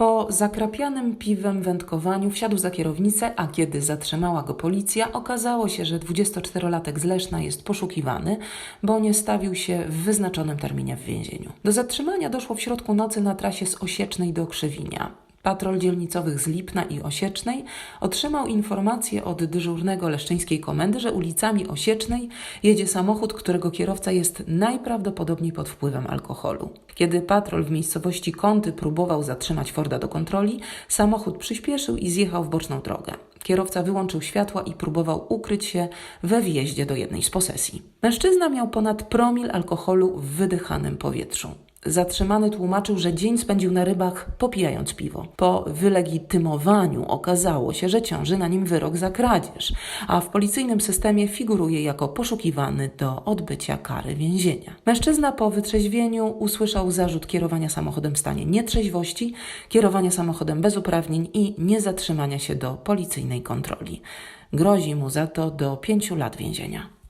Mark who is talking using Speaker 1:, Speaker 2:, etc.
Speaker 1: Po zakrapianym piwem wędkowaniu wsiadł za kierownicę, a kiedy zatrzymała go policja, okazało się, że 24-latek z Leszna jest poszukiwany, bo nie stawił się w wyznaczonym terminie w więzieniu. Do zatrzymania doszło w środku nocy na trasie z Osiecznej do Krzywinia. Patrol dzielnicowych z Lipna i Osiecznej otrzymał informację od dyżurnego leszczyńskiej komendy, że ulicami Osiecznej jedzie samochód, którego kierowca jest najprawdopodobniej pod wpływem alkoholu. Kiedy patrol w miejscowości Kąty próbował zatrzymać Forda do kontroli, samochód przyspieszył i zjechał w boczną drogę. Kierowca wyłączył światła i próbował ukryć się we wjeździe do jednej z posesji. Mężczyzna miał ponad promil alkoholu w wydychanym powietrzu. Zatrzymany tłumaczył, że dzień spędził na rybach popijając piwo. Po wylegitymowaniu okazało się, że ciąży na nim wyrok za kradzież, a w policyjnym systemie figuruje jako poszukiwany do odbycia kary więzienia. Mężczyzna po wytrzeźwieniu usłyszał zarzut kierowania samochodem w stanie nietrzeźwości, kierowania samochodem bez uprawnień i niezatrzymania się do policyjnej kontroli. Grozi mu za to do pięciu lat więzienia.